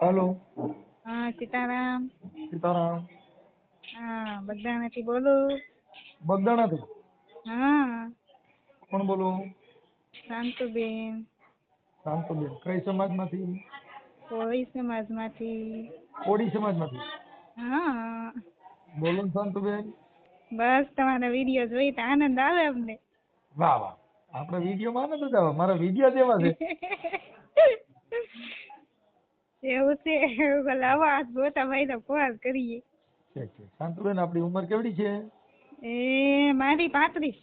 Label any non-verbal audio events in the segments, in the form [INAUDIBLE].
હાલો. હા સીતારામ. સીતારામ. હા બગદાણાથી બોલું. બગદાણાથી? હા. કોણ બોલો? શાંતુબેન. શાંતુબેન. કઈ સમાજમાંથી? કોળી સમાજમાંથી. કોળી સમાજમાંથી? હા. બોલો ને શાંતુબેન. બસ તમારા વીડિયો જોઈ તો આનંદ આવે અમને. વાહ વાહ. આપણે વિડીયોમાં આનંદ જ આવે. મારા વીડિયો જેવા છે. [LAUGHS] એવું છે લાવો આ ગોતા ભાઈ તો કોલ કરીએ. શાંતુબેન આપણી ઉંમર કેવડી છે? એ મારી પાંત્રીસ.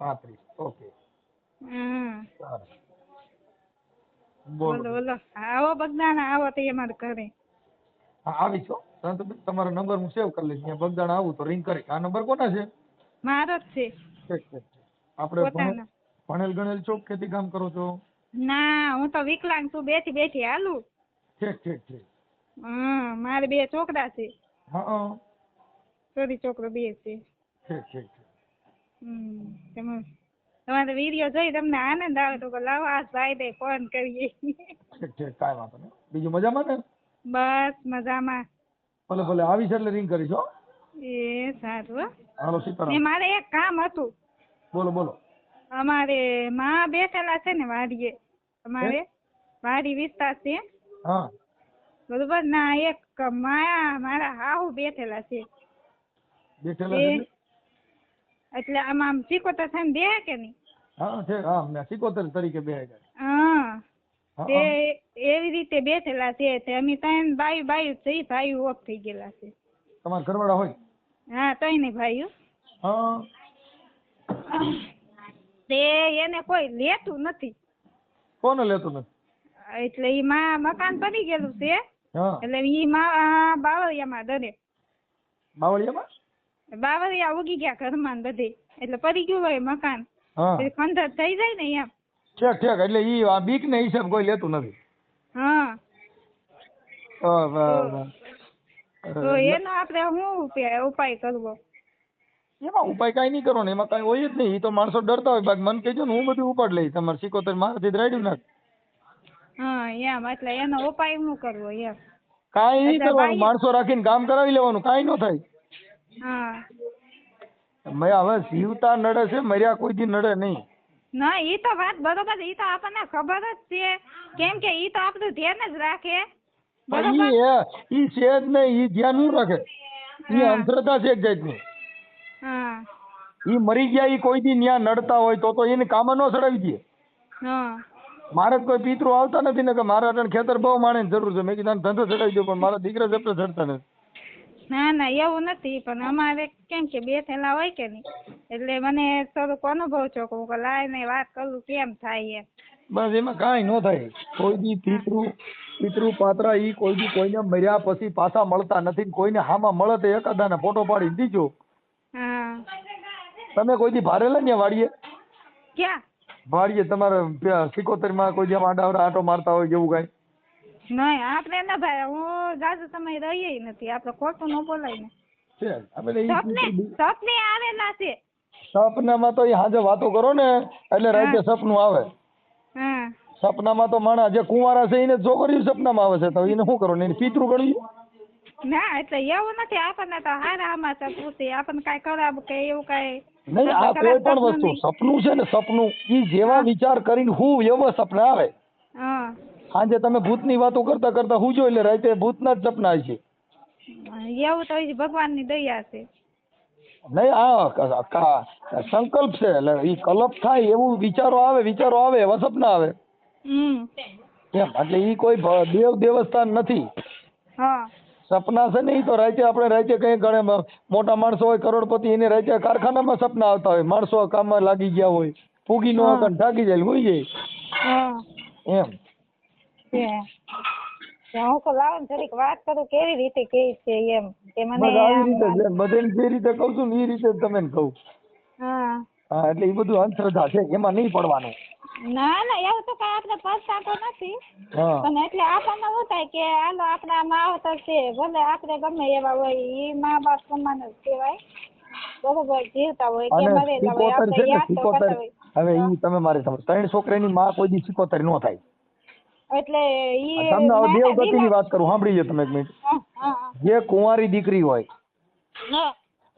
પાંત્રીસ. ઓકે. બોલો બોલો. આવો બગદાણા આવો તો અમારે ઘરે. હા આવીશ શાંતુબેન તમારો નંબર હું સેવ કરી લઈશ. ત્યાં બગદાણા આવું તો રિંગ કરી. આ નંબર કોના છે? મારો જ છે. આપણે ભણેલ ગણેલ છો ખેતી કામ કરો છો? ના હું તો વિકલાંગ છું. બેઠી બેઠી હાલું. ઠીક ઠીક ઠીક હા મારે બે છોકરા છે. હા છોરી છોકરો બે છે. ઠીક ઠીક હમ તમે તમારો વીડિયો જોઈ તમને આનંદ આવે તો લાવો આ દે ફોન કરીએ. ઠીક ઠીક કાંઈ વાંધો નહીં. બીજું મજામાં ને? બસ મજામાં. ભલે ભલે આવીશ એટલે રિંગ કરીશ હો. એ સારું. હાલો સીતારામ. એ મારે એક કામ હતું. બોલો બોલો. અમારે માં બેઠેલા છે ને વાડીએ. અમારે વાડી વિસ્તાર છે. હા. બરોબર? ના એક માયા મારા હાહુ બેઠેલા છે. બેઠેલા છે એટલે આમાં આમ ચીકોતર થઈને બે કે નહીં? હા છે હા મેં સિકોતેર તરીકે બે હા. તે એવી રીતે બેઠેલા છે તે અમે ત્રણ બાઈ બાઈ છે ભાઈ ઓફ થઈ ગયેલા છે. તમારા ઘરવાળા હોય? હા ત્રણે ભાઈઓ. હા. તે એને કોઈ લેતું નથી. કોને લેતું નથી? એટલે ઈ માં મકાન બની ગયેલું છે. એટલે ઈ માં બાવળિયામાં દરે બાવળિયામાં? બાવળિયા ઉગી ગયા ઘરમાં બધે. એટલે પડી ગયું હોય મકાન. એટલે ખંડર થઈ જાય ને એમ. ઠેક ઠેક એટલે ઈ આ બીક ને હિસાબ કોઈ લેતું નથી. હા. તો એનો આપણે શું ઉપાય ઉપાય કરવો? એમાં ઉપાય કઈ નહીં કરો ને એમાં કઈ હોય જ નહીં. એ તો માણસો ડરતા હોય બાકી મને કહેજો ને હું બધું ઉપાડ લઈશ. તમારે સિકોતર મારાથી જ રાડ્યું નાખ. હા એમ. એટલે એનો ઉપાય શું કરવો એમ. કાંઈ નહીં કરવાનું. માણસો રાખીને કામ કરાવી લેવાનું કાંઈ ન થાય. હા. મેં હવે જીવતા નડે છે મર્યા કોઈ દી નડે નહીં. ના ઈ તો વાત બરોબર ઈ તો આપણને ખબર જ છે. કેમ કે ઈ તો આપણું ધ્યાન જ રાખે. બરોબર? ઈ છે જ નહીં ઈ ધ્યાન ન રાખે? ઈ. અંધશ્રદ્ધા છે એક જાતની. હા. ઈ મરી ગયા ઈ કોઈ દી ન્યા નડતા હોય તો તો એને કામ ન ચડાવી દે. હા. મારે કોઈ પિતૃ આવતા નથી ને કે મારા અટણ ખેતર બહુ માણે જરૂર છે. મેં કીધું ધંધો ચડાવી દો પણ મારા દીકરા જપટે ચડતા નથી. ના ના એવું નથી પણ અમારે કેમ કે બેઠેલા હોય કે નહીં એટલે મને થોડુંક અનુભવ છો કે હું લાય ને વાત કરું કેમ થાય એમ. બસ એમાં કાંઈ ન થાય. કોઈ દી પિતૃ પિતૃ પાત્ર ઈ કોઈ દી કોઈને મર્યા પછી પાછા મળતા નથી કોઈને હામાં મળે તો એકાદાને ફોટો પાડી દીજો. તમે કોઈ દી ભારેલા ને વાડીએ ક્યાં? વાડીએ તમારે સિકોતેરમાં કોઈ જેમ આડાવડા આટો મારતા હોય જેવું કઈ? નહીં આપણે ના ભાઈ હું જાજુ સમય રહીએ નથી આપણે ખોટું ન બોલાય ને. છે આપણે સપને સપને આવેલા છે. સપનામાં તો એ હાજે વાતો કરો ને એટલે રાતે સપનું આવે. સપનામાં તો માણસ જે કુંવારા છે એને છોકરીઓ સપનામાં આવે છે તો એને શું કરો ને પિતૃ ગણ્યું? ના એટલે એવું નથી આપણને તો હારા સમાચાર પૂછે આપણને કાંઈ ખરાબ કે એવું કાંઈ નહીં આ કોઈ પણ વસ્તુ સપનું છે ને સપનું ઈ જેવા વિચાર કરીને હું એવા સપના આવે. સાંજે તમે ભૂતની વાતો કરતા કરતા હું જોઈ એટલે રાતે ભૂતના જ સપના આવે છે એવું તો ભગવાનની દયા છે. નહીં આ સંકલ્પ છે એટલે ઈ કલ્પ થાય એવું વિચારો આવે વિચારો આવે એવા સપના આવે. એમ એટલે ઈ કોઈ દેવ દેવસ્થાન નથી. હા. સપના છે ને તો રાજ્ય આપણે રાજ્ય કંઈ ગણે મોટા માણસો હોય કરોડપતિ એને રાજ્ય કારખાનામાં સપના આવતા હોય. માણસો કામમાં લાગી ગયા હોય. ફૂગી નો આગળ થાકી જાય હોઈ જાય. એમ. તો હું તો લાવું જરીક વાત કરું કેવી રીતે કે છે એમ. કે મને આવી રીતે વાત- જ એમ. બધાને જે રીતે કહું છું ને એ રીતે જ તમને કહું. હા. હા એટલે એ બધું અંધશ્રદ્ધા છે એમાં નહીં પડવાનું. ના ના એવું તો કઈ આપણે પસ્તાતો નથી. પણ એટલે આપણને શું થાય કે આલો આપણા માવતર છે ભલે આપણે ગમે એવા હોય એ મા બાપ સમાન જ કહેવાય. બરોબર જીવતા હોય કે મરેલા હોય આપણે યાદ તો કરતા હોય. હવે ઈ તમે મારે સમજ ત્રણ છોકરાની માં કોઈ દી સિકોતર નો થાય. એટલે ઈ તમને હવે દેવગતિની વાત કરું સાંભળી લો તમે એક મિનિટ. જે કુંવારી દીકરી હોય.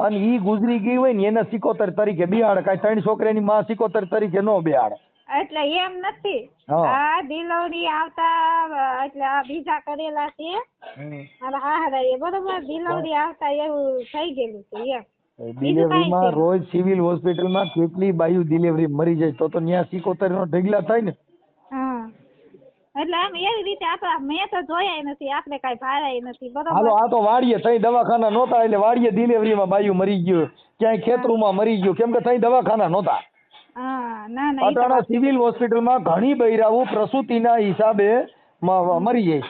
અને ઈ ગુજરી ગઈ હોય ને એને સિકોતર તરીકે બિહાડે. કાંઈ ત્રણ છોકરાની માં સિકોતર તરીકે નો બિહાડે. એટલે એમ નથી. આ દિલવડી આવતા એટલે આ બીજા કરેલા છે. અને હારા એ બરોબર દિલવડી આવતા એવું થઈ ગયેલું છે એમ. ડિલિવરીમાં રોજ સિવિલ હોસ્પિટલમાં કેટલી બાયુ ડિલિવરી મરી જાય તો તો ન્યા સિકોતર નો ઢગલા થાય ને. એટલે આમ એવી રીતે આપણા મેં તો જોયા નથી આપણે કઈ ભાળ્યા નથી હાલો આ તો વાડીએ તઈ દવાખાના નહોતા એટલે વાડીએ ડિલિવરીમાં બાયું મરી ગયું ક્યાંય ખેતરુમાં મરી ગયું કેમ કે તઈ દવાખાના નહોતા. અટાણા સિવિલ હોસ્પિટલમાં ઘણી બૈરાઓ પ્રસૂતિના હિસાબે મરી જાય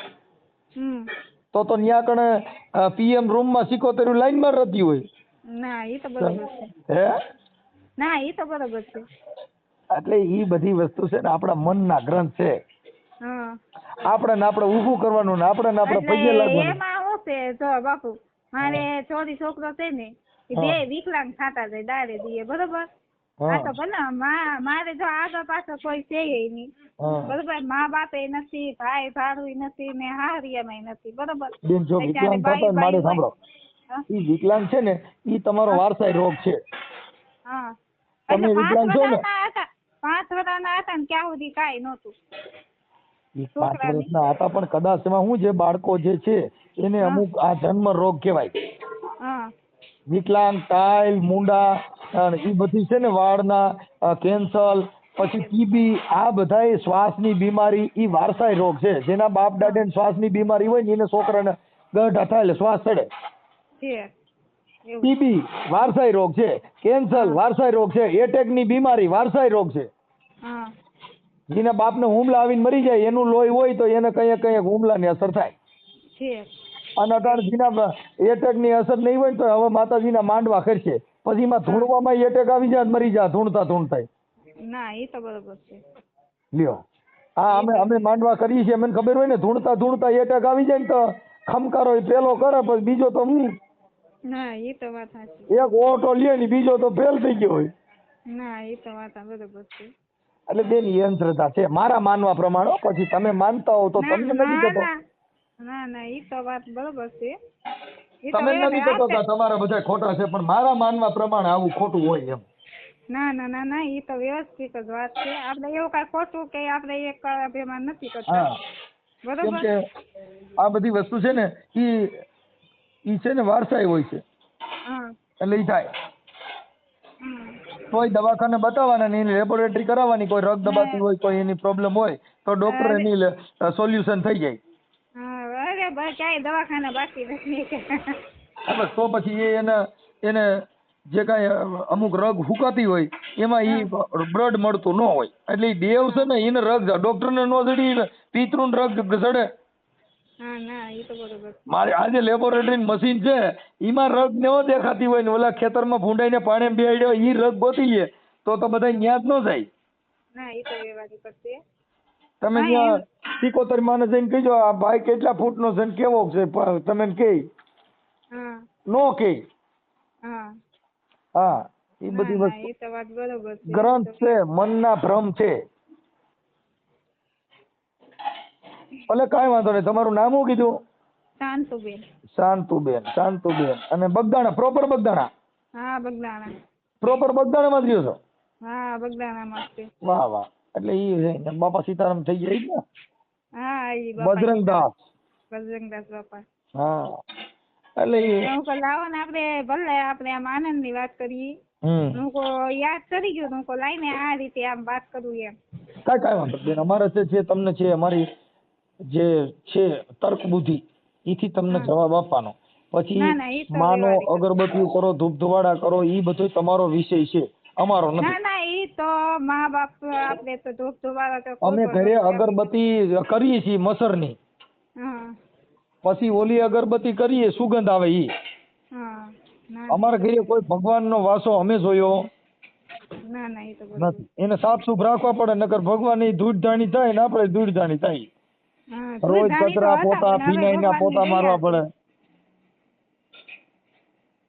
તો તો ન્યા કણે પીએમ રૂમમાં સિકોતેર લાઈનમાં રહેતી હોય. ના એ તો બરોબર છે. હે? ના એ તો બરોબર છે. એટલે એ બધી વસ્તુ છે ને આપણા મનના ગ્રંથ છે. આપણે ને આપણે ઊભું કરવાનું ને આપણે ને આપણે પગે લાગવાનું. એમાં શું છે? જો બાપુ મારે ચોરી છોકરો છે ને એ બે વિકલાંગ થતા જાય દાડે દીએ બરોબર. આ તો ભલે મારે જો આગળ પાછળ કોઈ છે નહીં. બરોબર? મા બાપે નથી ભાઈ ભાડું નથી ને હારિયામાં નથી બરોબર? બેન જો વિકલાંગ થતા ને મારે સાંભળો? ઈ વિકલાંગ છે ને ઈ તમારો વારસાઈ રોગ છે. હા. તમે પાંચ વિકલાંગ છો ને? પાંચ વર્ષના હતા ને ક્યાં સુધી કાંઈ નહોતું. ઈ પાંચ. વર્ષના હતા પણ કદાચ એમાં શું છે બાળકો જે છે એને અમુક આ જન્મ રોગ કહેવાય. વિકલાંગ ટાઇલ મુંડા એ બધી છે ને વાળના કેન્સર પછી ટીબી આ બધાય શ્વાસની બીમારી ઈ વારસાઈ રોગ છે. જેના બાપ દાદાને શ્વાસની બીમારી હોય ને એને છોકરાને ગઢ હતા એટલે શ્વાસ ચડે. ટીબી વારસાઈ રોગ છે. કેન્સર વારસાઈ રોગ છે. એટેકની બીમારી વારસાઈ રોગ છે. હા. જેના બાપને હુમલા આવીને મરી જાય એનું લોહી હોય તો એને કંઈક કંઈક હુમલાની અસર થાય. અને અટાણે જેના એટેકની અસર નહીં હોય તો હવે માતાજીના માંડવા કરશે પછી એમાં ધૂણવામાં એટેક આવી જાય મરી જાય ધૂણતા ધૂણતા ના એ તો બરોબર છે. લ્યો. હા અમે અમે માંડવા કરીએ છીએ મને ખબર હોય ને ધૂણતા ધૂણતા એટેક આવી જાય ને તો ખમકારો એ પેલો કરે પછી બીજો તો હું? ના એ તો વાત સાચી. એક ઓટો લે ને બીજો તો ફેલ થઈ ગયો હોય. ના એ તો વાત બરોબર છે. એટલે બેન અંધશ્રદ્ધા છે. મારા માનવા પ્રમાણે પછી તમે માનતા હો તો તમને નથી કહેતો ના. ના એ તો વાત બરોબર છે. તમે નથી કહેતો તમારા બધા ખોટા છે પણ મારા માનવા પ્રમાણે આવું ખોટું હોય એમ. ના ના ના ના એ તો વ્યવસ્થિત જ વાત છે. આપણે એવું કાંઈ ખોટું કે આપણે એક અભિમાન નથી કરતા. બરોબર? કે આ બધી વસ્તુ છે ને ઈ ઈ છે ને વારસાઈ હોય છે. હા. એટલે ઈ થાય. કોઈ દવાખાને બતાવવાના નહીં લેબોરેટરી કરાવવાની કોઈ રગ દબાતી હોય કોઈ એની પ્રોબ્લેમ હોય તો ડોક્ટર એની સોલ્યુશન થઈ જાય. અરે ભાઈ ક્યાંય દવાખાના બાકી નથી. બસ તો પછી એ એને એને જે કાંઈ અમુક રગ હુકાતી હોય એમાં ઈ બ્લડ મળતું ન હોય. એટલે દેવ છે ને એને રગ ડોક્ટરને ન જડી પિતૃને રગ ચડે મારે આજે લેબોરેટરી મશીન છે એમાં રગ ન દેખાતી હોય ને ઓલા ખેતરમાં ભૂંડાઈને પાણી બેહાડ્યો એ રગ ગોતી લે તો તો બધા ન્યાજ ન જાય. તમે સિકોતર માને જઈને કહેજો આ ભાઈ કેટલા ફૂટ નો છે કેવો છે તમે કે નો કે હા. એ બધી વસ્તુ ગ્રંથ છે મનના ભ્રમ છે. ભલે કાંઈ વાંધો નહીં તમારું નામ શું કીધું? શાંતુબેન. શાંતુબેન શાંતુબેન. અને બગદાણા પ્રોપર બગદાણા? હા બગદાણા. પ્રોપર બગદાણામાં જ રહ્યો છો? હા બગદાણામાં જ વાહ વાહ. એટલે ઈ છે બાપા સીતારામ થઈ ગયા ને? હા ઈ બાપા બજરંગદાસ. બજરંગદાસ બાપા. હા. એટલે ઈ હું કો લાવો ને આપણે ભલે આપણે આમ આનંદની વાત કરીએ. હું કો યાદ કરી ગયો હું કો લાઈને આ રીતે આમ વાત કરું એમ. કાંઈ કાંઈ વાંધો બેન અમારે છે તમને છે અમારી જે છે તર્ક બુદ્ધિ એથી તમને જવાબ આપવાનો. પછી ના, ના, માનો અગરબત્તી કરો ધૂપ ધુવાડા કરો એ બધો તમારો વિષય છે. અમારો નથી. ના એ તો મા બાપ આપણે તો ધૂપ ધુવાડા તો અમે ઘરે અગરબત્તી કરીએ છીએ મસરની. પછી ઓલી અગરબત્તી કરીએ સુગંધ આવે ઈ. અમારા ઘરે કોઈ ભગવાનનો વાસો અમે જોયો. ના ના તો એને સાફ સુફ રાખવા પડે નકર ભગવાનની ધૂળ ધાણી થાય ને આપણે ધૂળ ધાણી થાય. રોજ કચરા પોતા પણ ના પોતા મારવા પડે.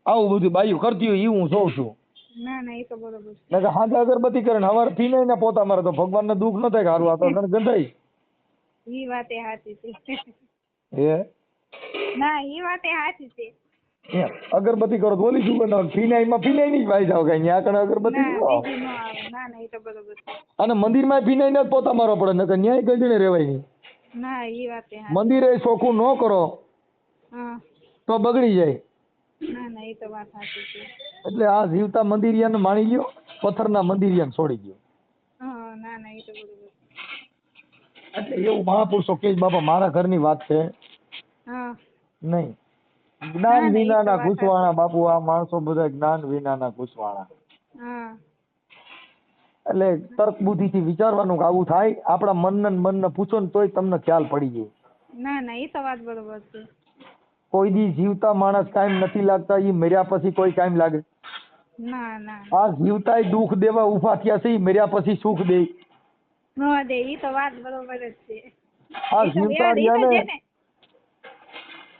આવું બધું બાયું કરતી હોય એ હું જોઉં છું. ના ના એ તો બરોબર છે. હાંજે અગરબત્તી કરે ને હવારે ફિનાઈલ ના પોતા મારે તો ભગવાનને દુઃખ ન થાય કે હારું આ તો ગંધાઈ. એ વાત એ સાચી છે. એ ના ઈ એ સાચી છે. અગરબત્તી કરો તો ઓલી શું ફિનાઈ માં ફિનાઈ ની ભાઈ જાવ કઈ ત્યાં કણે અગરબત્તી આવે. આવે અને મંદિરમાં ફિનાઈ ને પોતા મારવા પડે નકર ન્યાય કઈ જણે રેવાય નહીં. ના વાતે મંદિરે ચોખ્ખું ન કરો તો બગડી જાય. ના ના ઈ તો વાત સાચી છે. એટલે આ જીવતા મંદિરિયાને માણી ગયો પથ્થરના મંદિરિયાને છોડી ગયો. ના ના ઈ તો બરોબર. એટલે એવું મહાપુરુષો કે બાપા મારા ઘરની વાત છે. નહીં. ના, જ્ઞાન ના, એ વિનાના ઘૂસવાણા બાપુ આ માણસો બધા જ્ઞાન વિનાના ઘૂસવાણા. હા. એટલે તર્ક બુદ્ધિથી વિચારવાનું આવું થાય આપણા મનને મનને પૂછો ને તોય તમને ખ્યાલ પડી જાય. ના ના એ તો વાત બરોબર છે. કોઈ દી જીવતા માણસ કાયમ નથી લાગતા એ મર્યા પછી કોઈ કાયમ લાગે. ના ના. આ જીવતા દુઃખ દેવા ઊભા થયા છે મર્યા પછી સુખ દે. નો દે એ તો વાત બરોબર જ છે. આ જીવતા તો જેને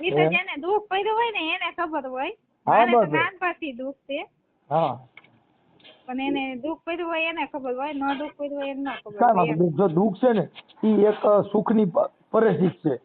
તો જેને દુઃખ પડ્યું હોય ને એને ખબર હોય. હા, બસ. નાનપણથી દુઃખ છે. હા. પણ એને દુઃખ પડ્યું હોય એને ખબર હોય ન દુઃખ પડ્યું હોય એને ન ખબર કાંઈ હોય વાંધો નહીં. જો દુઃખ છે ને એ એક સુખની પ- પરેશિક છે.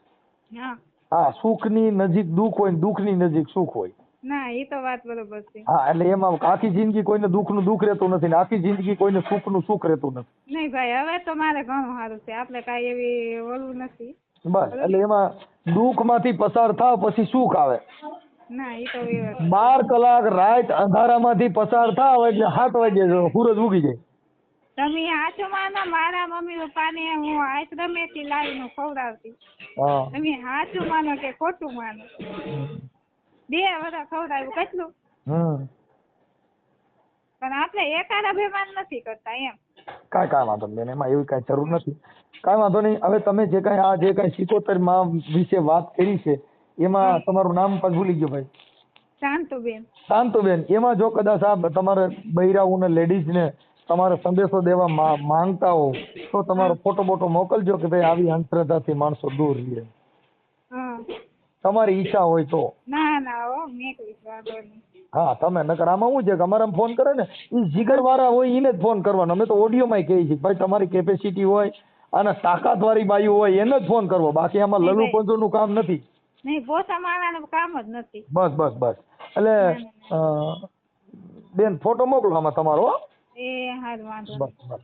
હા. હા સુખની નજીક દુઃખ હોય ને દુઃખની નજીક સુખ હોય. ના એ તો વાત બરોબર છે. હા એટલે એમાં આખી જિંદગી કોઈને દુઃખનું દુઃખ રહેતું નથી ને આખી જિંદગી કોઈને સુખનું સુખ રહેતું નથી. નહીં ભાઈ હવે તો મારે ઘણું સારું છે. આપણે કાંઈ એવી ઓલું નથી. બસ એટલે એમાં દુઃખમાંથી પસાર થાવ પછી સુખ આવે. ના બાર કલાક રાત અંધારામાંથી પસાર થાવ એટલે સાત વાગે સૂરજ ઉગી જાય. તમે હાચું માનો મારા મમ્મી પપ્પાને હું આશ્રમેથી લાવીને ખવડાવતી. તમે હાચું માનો કે ખોટું માનો. બે વર્ષ ખવડાવ્યું કેટલું? પણ આપણે એકાદ અભિમાન નથી કરતા એમ. કાંઈ કાંઈ વાંધો નહીં એમાં એવી કાંઈ જરૂર નથી. કાંઈ વાંધો નહીં હવે તમે જે કાંઈ આ જે કાંઈ સિકોતેરમાં વિશે વાત કરી છે એમાં તમારું નામ પણ ભૂલી ગયો ભાઈ. શાંતુબેન. શાંતુબેન એમાં જો કદાચ આ તમારે બૈરાઓને લેડીઝને તમારે સંદેશો દેવા માંગતા હો તો તમારો ફોટો બોટો મોકલજો કે ભાઈ આવી અંધશ્રદ્ધાથી માણસો દૂર રહે. તમારી ઈચ્છા હોય તો. ના ના હો મેં તમે નકર આમાં શું છે કે અમારે ફોન કરે ને એ જીગર વાળા હોય એને જ ફોન કરવાનો. અમે તો ઓડિયોમાં કહીએ છીએ ભાઈ તમારી કેપેસિટી હોય અને તાકાત વાળી બાઈ હોય એને જ ફોન કરવો. બાકી આમાં લલુ ભાઈ. પંજોનું કામ નથી. નહીં પોતા મારવાનું કામ જ નથી. બસ બસ બસ. એટલે બેન ફોટો મોકલો આમાં તમારો હો. એ હારું વાંધો બસ બસ.